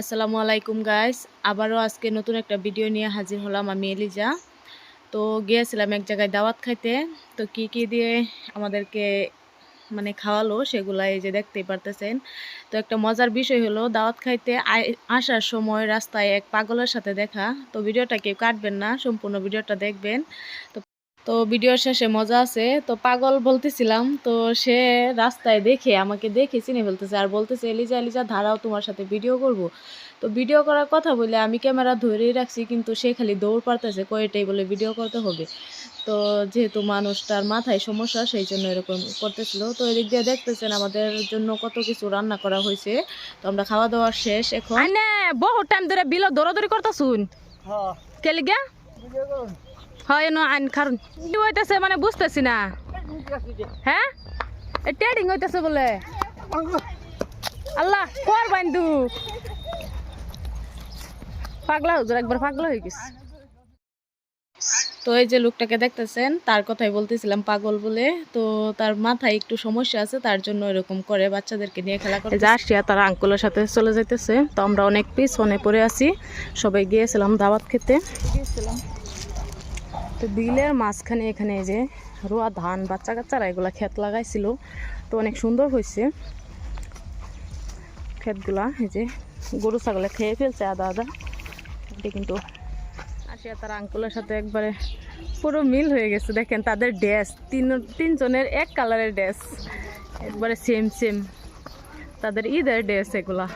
আসসালামু আলাইকুম গাইস আবারও আজকে নতুন একটা ভিডিও নিয়ে হাজির হলাম আমি এলিজা। তো গিয়েছিলাম এক জায়গায় দাওয়াত খাইতে। তো কি কি দিয়ে আমাদেরকে মানে খাওয়ালো সেগুলা এই যে দেখতেই পারতেছেন। তো একটা মজার বিষয় হলো, দাওয়াত খাইতে আসার সময় রাস্তায় এক পাগলের সাথে দেখা। তো ভিডিওটা কেউ কাটবেন না, সম্পূর্ণ ভিডিওটা দেখবেন। তো তো ভিডিওর শেষে মজা আছে। তো পাগল বলতেছিলাম তো সে রাস্তায় দেখে আমাকে দেখে চিনে ফেলতেছে আর বলতেছে এলিজা এলিজা ধারাও তোমার সাথে ভিডিও করব। তো ভিডিও করার কথা বলে আমি ক্যামেরা ধরেই রাখছি কিন্তু সে খালি দৌড় পারতেছে কয়েটাই বলে ভিডিও করতে হবে। তো যেহেতু মানুষটার মাথায় সমস্যা সেই জন্য এরকম করতেছিল। তো এদিক দিয়ে দেখতেছেন আমাদের জন্য কত কিছু রান্না করা হয়েছে। তো আমরা খাওয়া দাওয়া শেষ এখন। বহু টাইম ধরে বিল দৌড়াদৌড়ি করতেছুন। হ্যাঁ। হয় না, আইন কারণ কি মানে বুঝতেছি না। হ্যাঁ ট্রেডিং বলে। আল্লাহ, কর বাইন্দু পাগলা হুজুর, একবার পাগলা হয়ে গেছে। তো এই যে লোকটাকে দেখতেছেন, তার কথাই বলতেছিলাম, পাগল বলে। তো তার মাথায় একটু সমস্যা আছে, তার জন্য এরকম করে বাচ্চাদেরকে নিয়ে খেলা করে আসিয়া তার আঙ্কুলের সাথে চলে যাইতেছে। তো আমরা অনেক পিছনে পড়ে আছি। সবাই গিয়েছিলাম দাওয়াত খেতে। তো বিলের মাঝখানে এখানে এই যে রোয়া ধান বাচ্চা কাচ্চারা এগুলা ক্ষেত লাগাইছিল। তো অনেক সুন্দর হয়েছে ক্ষেতগুলা এই যে গরু ছাগলে খেয়ে ফেলছে আদা আদা এটা কিন্তু আসিয়া তার আঙ্কুলের সাথে একবারে পুরো মিল হয়ে গেছে। দেখেন তাদের ড্রেস তিন তিনজনের এক কালারের ড্রেস। একবারে সেম সেম তাদের ঈদের ড্রেস এগুলা।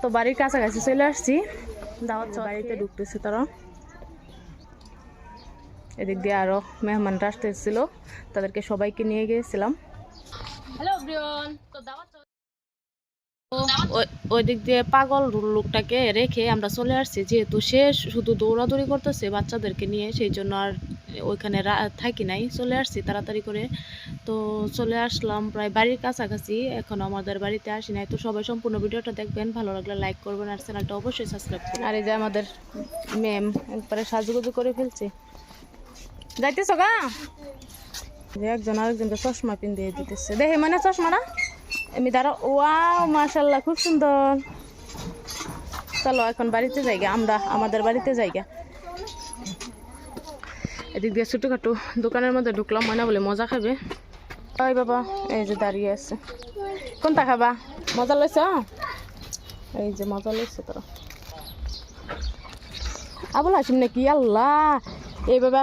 তো বাড়ির কাছাকাছি চলে আসছি। দাওয়াত বাড়িতে ঢুকতেছে তারা। এদিক দিয়ে আরও মেহমানরা আসতে এসেছিল তাদেরকে সবাইকে নিয়ে গিয়েছিলাম। হ্যালো ব্রিয়ন তো দাওয়াত ওই- ওই দিক দিয়ে পাগল লোকটাকে রেখে আমরা চলে আসছি। যেহেতু সে শুধু দৌড়াদৌড়ি করতেছে বাচ্চাদেরকে নিয়ে সেই জন্য আর ওইখানে থাকি নাই। চলে আসছি তাড়াতাড়ি করে। তো চলে আসলাম প্রায় বাড়ির কাছাকাছি। এখন আমাদের বাড়িতে আসি নাই। তো সবাই সম্পূর্ণ ভিডিওটা দেখবেন। ভালো লাগলে লাইক করবেন আর চ্যানেলটা অবশ্যই সাবস্ক্রাইব করবেন। আর এই যে আমাদের ম্যাম একবারে সাজুগুজু করে ফেলছে। যাইতেছ গা যে একজন আরেকজনকে চশমা পিন দিয়ে দিতেছে। দেখে মানে চশমাটা এমনি তারা ওয়াও মাশাল্লাহ খুব সুন্দর। চলো, এখন বাড়িতে যাইগা আমরা, আমাদের বাড়িতে যাইগা। এদিক দিয়ে ছোটোখাটো দোকানের মধ্যে ঢুকলাম ময়না বলে মজা খাবে। ওই বাবা, এই যে দাঁড়িয়ে আছে। কোনটা খাবা? মজা লইছ? এই যে মজা লইছে তোরা। আবুল হাসিম নাকি? আল্লাহ, এইভাবে